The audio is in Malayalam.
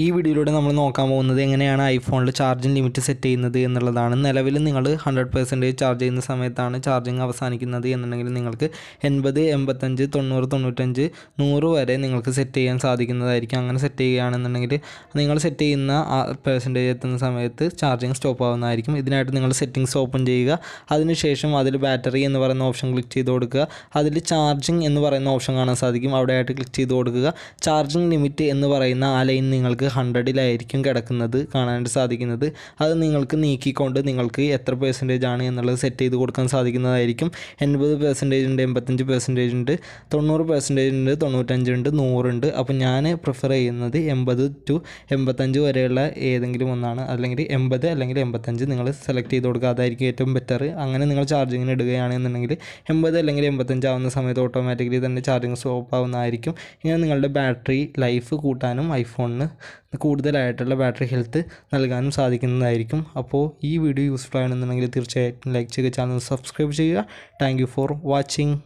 ഈ വീഡിയോയിലൂടെ നമ്മൾ നോക്കാൻ പോകുന്നത് എങ്ങനെയാണ് ഐഫോണിൽ ചാർജിങ് ലിമിറ്റ് സെറ്റ് ചെയ്യുന്നത് എന്നുള്ളതാണ്. നിലവിൽ നിങ്ങൾ ഹൺഡ്രഡ് പെർസെന്റേജ് ചാർജ് ചെയ്യുന്ന സമയത്താണ് ചാർജിങ് അവസാനിക്കുന്നത് എന്നുണ്ടെങ്കിൽ നിങ്ങൾക്ക് എൺപത് എൺപത്തഞ്ച് തൊണ്ണൂറ് തൊണ്ണൂറ്റഞ്ച് നൂറ് വരെ നിങ്ങൾക്ക് സെറ്റ് ചെയ്യാൻ സാധിക്കുന്നതായിരിക്കും. അങ്ങനെ സെറ്റ് ചെയ്യുകയാണെന്നുണ്ടെങ്കിൽ നിങ്ങൾ സെറ്റ് ചെയ്യുന്ന ആ പെർസെന്റേജ് എത്തുന്ന സമയത്ത് ചാർജിങ് സ്റ്റോപ്പ് ആവുന്നതായിരിക്കും. ഇതിനായിട്ട് നിങ്ങൾ സെറ്റിങ്സ് ഓപ്പൺ ചെയ്യുക. അതിനുശേഷം അതിൽ ബാറ്ററി എന്ന് പറയുന്ന ഓപ്ഷൻ ക്ലിക്ക് ചെയ്ത് കൊടുക്കുക. അതിൽ ചാർജിങ് എന്ന് പറയുന്ന ഓപ്ഷൻ കാണാൻ സാധിക്കും. അവിടെയായിട്ട് ക്ലിക്ക് ചെയ്ത് കൊടുക്കുക. ചാർജിങ് ലിമിറ്റ് എന്ന് പറയുന്ന ആ ലൈൻ നിങ്ങൾക്ക് ഹൺഡ്രഡിലായിരിക്കും കിടക്കുന്നത് കാണാനായിട്ട് സാധിക്കുന്നത്. അത് നിങ്ങൾക്ക് നീക്കിക്കൊണ്ട് നിങ്ങൾക്ക് എത്ര പെർസെന്റേജ് ആണ് എന്നുള്ളത് സെറ്റ് ചെയ്ത് കൊടുക്കാൻ സാധിക്കുന്നതായിരിക്കും. എൺപത് പെർസെന്റേജ് ഉണ്ട് എൺപത്തഞ്ച് പെർസെന്റേജ് ഉണ്ട് തൊണ്ണൂറ് പെർസെന്റേജ് ഉണ്ട് തൊണ്ണൂറ്റഞ്ച് ഉണ്ട് നൂറുണ്ട് അപ്പോൾ ഞാൻ പ്രിഫർ ചെയ്യുന്നത് എൺപത് ടു എൺപത്തഞ്ച് വരെയുള്ള ഏതെങ്കിലും ഒന്നാണ്. അല്ലെങ്കിൽ എൺപത് അല്ലെങ്കിൽ എൺപത്തഞ്ച് നിങ്ങൾ സെലക്ട് ചെയ്ത് കൊടുക്കുക. അതായിരിക്കും ഏറ്റവും ബെറ്റർ അങ്ങനെ നിങ്ങൾ ചാർജിങ്ങിന് ഇടുകയാണെന്നുണ്ടെങ്കിൽ എൺപത് അല്ലെങ്കിൽ എൺപത്തഞ്ച് ആവുന്ന സമയത്ത് ഓട്ടോമാറ്റിക്കലി തന്നെ ചാർജിങ് സ്റ്റോപ്പ് ആവുന്നതായിരിക്കും. ഇങ്ങനെ നിങ്ങളുടെ ബാറ്ററി ലൈഫ് കൂട്ടാനും ഐഫോണിന് കൂടുതലായിട്ടുള്ള ബാറ്ററി ഹെൽത്ത് നൽകാനും സാധിക്കുന്നതായിരിക്കും. അപ്പോൾ ഈ വീഡിയോ യൂസ്ഫുൾ ആണെന്നുണ്ടെങ്കിൽ തീർച്ചയായിട്ടും ലൈക്ക് ചെയ്യുക ചാനൽ സബ്സ്ക്രൈബ് ചെയ്യുക. Thank for watching